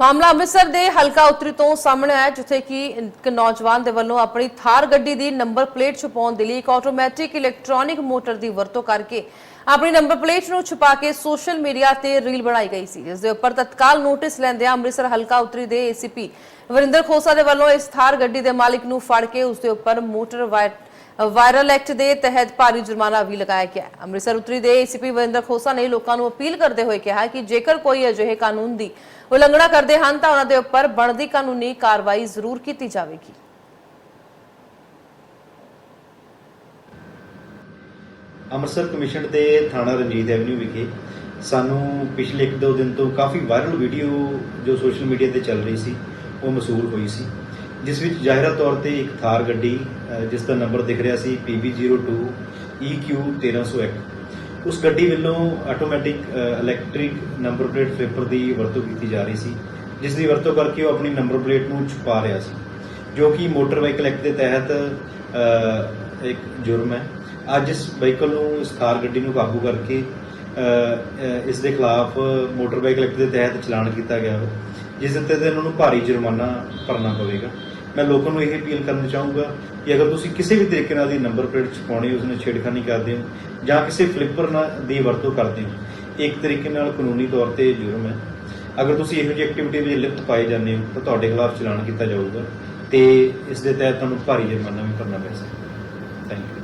ਮਾਮਲਾ ਅੰਮ੍ਰਿਤਸਰ ਦੇ ਹਲਕਾ ਉੱਤਰੀ ਤੋਂ ਸਾਹਮਣੇ ਆਇਆ, ਜਿੱਥੇ ਕਿ ਇੱਕ ਨੌਜਵਾਨ ਦੇ ਵੱਲੋਂ ਆਪਣੀ ਥਾਰ ਗੱਡੀ ਦੀ ਨੰਬਰ ਪਲੇਟ ਛੁਪਾਉਣ ਦੇ ਲਈ ਇੱਕ ਆਟੋਮੈਟਿਕ ਇਲੈਕਟ੍ਰੋਨਿਕ ਮੋਟਰ ਦੀ ਵਰਤੋਂ ਕਰਕੇ ਆਪਣੀ ਨੰਬਰ ਪਲੇਟ ਨੂੰ ਛੁਪਾ ਕੇ ਸੋਸ਼ਲ ਮੀਡੀਆ ਤੇ ਰੀਲ ਬਣਾਈ ਗਈ ਸੀ। ਜਿਸ ਦੇ ਉੱਪਰ ਤਤਕਾਲ ਨੋਟਿਸ ਲੈਂਦਿਆਂ ਅੰਮ੍ਰਿਤਸਰ ਹਲਕਾ ਉੱਤਰੀ ਦੇ ਏਸੀਪੀ ਵਰਿੰਦਰ ਖੋਸਾ ਦੇ ਵੱਲੋਂ ਇਸ ਥਾਰ ਗੱਡੀ ਦੇ ਮਾਲਕ ਨੂੰ ਫੜ ਕੇ ਉਸ ਦੇ ਉੱਪਰ ਮੋਟਰ ਵਾਇਰ ਵਾਇਰਲ ਐਕਟ ਦੇ ਤਹਿਤ ਭਾਰੀ ਜੁਰਮਾਨਾ ਵੀ ਲਗਾਇਆ ਗਿਆ ਹੈ। ਅੰਮ੍ਰਿਤਸਰ ਉੱਤਰੀ ਦੇ ਏਸੀਪੀ ਵਰਿੰਦਰ ਖੋਸਾ ਨੇ ਲੋਕਾਂ ਨੂੰ ਅਪੀਲ ਕਰਦੇ ਹੋਏ ਕਿਹਾ ਕਿ ਜੇਕਰ ਕੋਈ ਅਜਿਹੇ ਕਾਨੂੰਨ ਦੀ ਉਲੰਘਣਾ ਕਰਦੇ ਹਨ ਤਾਂ ਉਹਨਾਂ ਦੇ ਉੱਪਰ ਬਣਦੀ ਕਾਨੂੰਨੀ ਕਾਰਵਾਈ ਜ਼ਰੂਰ ਕੀਤੀ ਜਾਵੇਗੀ ਅੰਮ੍ਰਿਤਸਰ ਕਮਿਸ਼ਨ ਦੇ ਥਾਣਾ ਰਣਜੀਤ ਐਵਨਿਊ ਵਿਖੇ ਸਾਨੂੰ ਪਿਛਲੇ ਇੱਕ ਦੋ ਦਿਨ ਤੋਂ ਕਾਫੀ ਵਾਇਰਲ ਵੀਡੀਓ ਜੋ ਸੋਸ਼ਲ ਮੀਡੀਆ ਤੇ ਚੱਲ ਰਹੀ ਸੀ, ਉਹ ਮਸੂਲ ਹੋਈ ਸੀ ਜਿਸ ਵਿੱਚ ਜ਼ਾਹਿਰਾ ਤੌਰ ਤੇ ਇੱਕ ਥਾਰ ਗੱਡੀ ਜਿਸ ਦਾ ਨੰਬਰ ਦਿਖ ਰਿਹਾ ਸੀ PB02 EQ 1301 ਉਸ ਗੱਡੀ ਵੱਲੋਂ automatic electric number plate flipper ਦੀ ਵਰਤੋਂ ਕੀਤੀ ਜਾ ਰਹੀ ਸੀ, ਜਿਸ ਦੀ ਵਰਤੋਂ ਕਰਕੇ ਉਹ ਆਪਣੀ ਨੰਬਰ ਪਲੇਟ ਨੂੰ ਛੁਪਾ ਰਿਹਾ ਸੀ, ਜੋ ਕਿ ਮੋਟਰ ਵਾਹੀਕਲ ਐਕਟ ਦੇ ਤਹਿਤ ਇੱਕ ਜੁਰਮ ਹੈ। ਅੱਜ ਇਸ ਵਹੀਕਲ ਨੂੰ, ਇਸ ਥਾਰ ਗੱਡੀ ਨੂੰ ਕਾਬੂ ਕਰਕੇ ਇਸ ਦੇ ਖਿਲਾਫ ਮੋਟਰ ਵਾਹੀਕਲ ਐਕਟ ਦੇ ਤਹਿਤ ਚਲਾਨ ਕੀਤਾ ਗਿਆ ਹੈ, ਜਿਸ ਦੇ ਤਹਿਤ ਇਹਨਾਂ ਨੂੰ ਭਾਰੀ ਜੁਰਮਾਨਾ ਭਰਨਾ ਪਵੇਗਾ। ਮੈਂ ਲੋਕਾਂ ਨੂੰ ਇਹ ਅਪੀਲ ਕਰਨਾ ਚਾਹੂੰਗਾ ਕਿ ਅਗਰ ਤੁਸੀਂ ਕਿਸੇ ਵੀ ਤਰੀਕੇ ਨਾਲ ਦੀ ਨੰਬਰ ਪਲੇਟ ਛਪਾਉਣੀ ਉਸ ਨਾਲ ਛੇੜਖਾਨੀ ਕਰਦੇ ਹੋ ਜਾਂ ਕਿਸੇ ਫਲਿੱਪਰ ਨਾਲ ਦੀ ਵਰਤੋਂ ਕਰਦੇ ਹੋ ਇੱਕ ਤਰੀਕੇ ਨਾਲ ਕਾਨੂੰਨੀ ਤੌਰ ਤੇ ਜੁਰਮ ਹੈ। ਅਗਰ ਤੁਸੀਂ ਇਹੋ ਜਿਹੀ ਐਕਟੀਵਿਟੀ ਵਿੱਚ ਲਿਪਤ ਪਾਏ ਜਾਂਦੇ ਹੋ, ਤਾਂ ਤੁਹਾਡੇ ਖਿਲਾਫ ਚਲਾਨ ਕੀਤਾ ਜਾਊਗਾ ਤੇ ਇਸ ਦੇ ਤਹਿਤ ਤੁਹਾਨੂੰ ਭਾਰੀ ਜੁਰਮਾਨਾ ਵੀ ਭਰਨਾ ਪੈ ਸਕਦਾ। Thank you